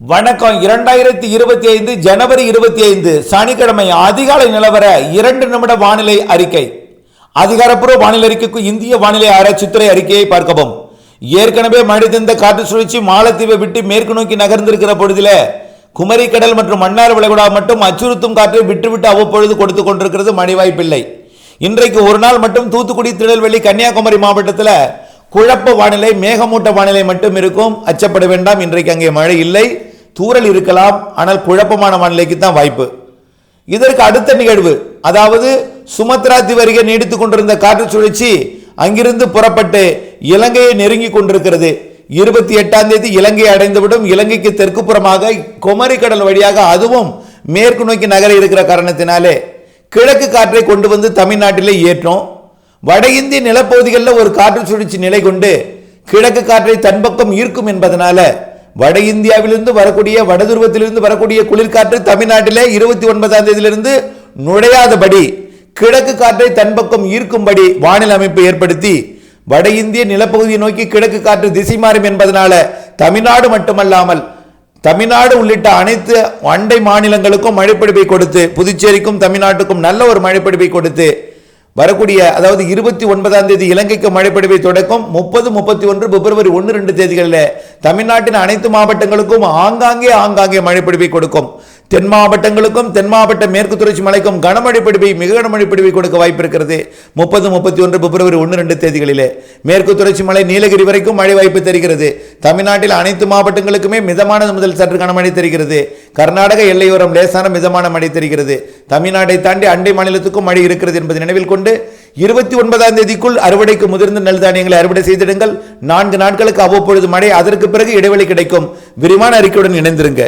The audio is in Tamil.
வணக்கம். இரண்டாயிரத்தி இருபத்தி ஐந்து ஜனவரி இருபத்தி ஐந்து சனிக்கிழமை அதிகாலை நிலவர இரண்டு நிமிட வானிலை அறிக்கை. அதிகாரப்பூர்வ வானிலை அறிக்கைக்கு இந்திய வானிலை ஆராய்ச்சித்துறை அறிக்கையை பார்க்கவும். ஏற்கனவே மனிதந்த காற்று சுழற்சி மாலத்தீவை விட்டு மேற்கு நோக்கி நகர்ந்திருக்கிற பொழுதில குமரிக்கடல் மற்றும் மன்னார் விளைகுடா மட்டும் அச்சுறுத்தும் காற்றை விட்டுவிட்டு அவ்வப்பொழுது கொடுத்து கொண்டிருக்கிறது மழை வாய்ப்பில்லை இன்றைக்கு ஒரு நாள் மட்டும் தூத்துக்குடி திருநெல்வேலி கன்னியாகுமரி மாவட்டத்தில் குழப்ப வானிலை மேகமூட்ட வானிலை மட்டும் இருக்கும். அச்சப்பட வேண்டாம். இன்றைக்கு அங்கே மழை இல்லை. தூறல் இருக்கலாம். ஆனால் குழப்பமான வானிலைக்கு தான் வாய்ப்பு. இதற்கு அடுத்த நிகழ்வு. அதாவது சுமத்ரா தீவு நீடித்து நீடித்துக் கொண்டிருந்த காற்று சுழற்சி அங்கிருந்து புறப்பட்டு இலங்கையை நெருங்கி கொண்டிருக்கிறது. இருபத்தி எட்டாம் தேதி இலங்கையை அடைந்துவிடும். இலங்கைக்கு தெற்கு புறமாக குமரி கடல் வழியாக அதுவும் மேற்கு நோக்கி நகர இருக்கிற காரணத்தினாலே கிழக்கு காற்றை கொண்டு வந்து தமிழ்நாட்டிலே ஏற்றோம். வட இந்திய நிலப்பகுதிகளில் ஒரு காற்று சுழற்சி நிலை கொண்டு கிழக்கு காற்றை தன்பக்கம் ஈர்க்கும் என்பதனால வட இந்தியாவிலிருந்து வரக்கூடிய வடதுருவத்திலிருந்து வரக்கூடிய குளிர்காற்று தமிழ்நாட்டிலே இருபத்தி ஒன்பதாம் தேதியிலிருந்து நுழையாதபடி கிழக்கு காற்றை தன்பக்கம் ஈர்க்கும்படி வானிலை அமைப்பு ஏற்படுத்தி வட இந்திய நிலப்பகுதியை நோக்கி கிழக்கு காற்று திசை மாறும் என்பதனால தமிழ்நாடு மட்டுமல்லாமல் தமிழ்நாடு உள்ளிட்ட அனைத்து அண்டை மாநிலங்களுக்கும் மழைப்பிடிப்பை கொடுத்து புதுச்சேரிக்கும் தமிழ்நாட்டுக்கும் நல்ல ஒரு மழைப்பிடிப்பை கொடுத்து வரக்கூடிய அதாவது இருபத்தி ஒன்பதாம் தேதி இலங்கைக்கு மழைப்பிடிப்பை தொடக்கம் முப்பது முப்பத்தி ஒன்று பிப்ரவரி ஒன்று ரெண்டு தேதிகளில் தமிழ்நாட்டின் அனைத்து மாவட்டங்களுக்கும் ஆங்காங்கே ஆங்காங்கே மழைப்பிடிப்பை கொடுக்கும். தென் மாவட்டங்களுக்கும் தென் மாவட்ட மேற்கு தொடர்ச்சி மலைக்கும் கனமழை பிடிப்பை மிக கனமழை பிடிப்பை கொடுக்க வாய்ப்பு இருக்கிறது. முப்பது முப்பத்தி ஒன்று பிப்ரவரி ஒன்று ரெண்டு தேதிகளிலே மேற்கு தொடர்ச்சி மலை நீலகிரி வரைக்கும் மழை வாய்ப்பு தெரிகிறது. தமிழ்நாட்டில் அனைத்து மாவட்டங்களுக்குமே மிதமானது முதல் சற்று கனமழை தெரிகிறது. கர்நாடக எல்லையோரம் லேசான மிதமான மழை தெரிகிறது. தமிழ்நாட்டை தாண்டி அண்டை மாநிலத்துக்கும் மழை இருக்கிறது என்பதை நினைவில் கொண்டு இருபத்தி ஒன்பதாம் தேதிக்குள் அறுவடைக்கு முதிர்ந்த நெல் தானியங்களை அறுவடை செய்திடுங்கள். நான்கு நாட்களுக்கு அவ்வப்பொழுது மழை அதற்கு பிறகு இடைவெளி கிடைக்கும். விரிவான அறிக்கையுடன் இணைந்திருங்க.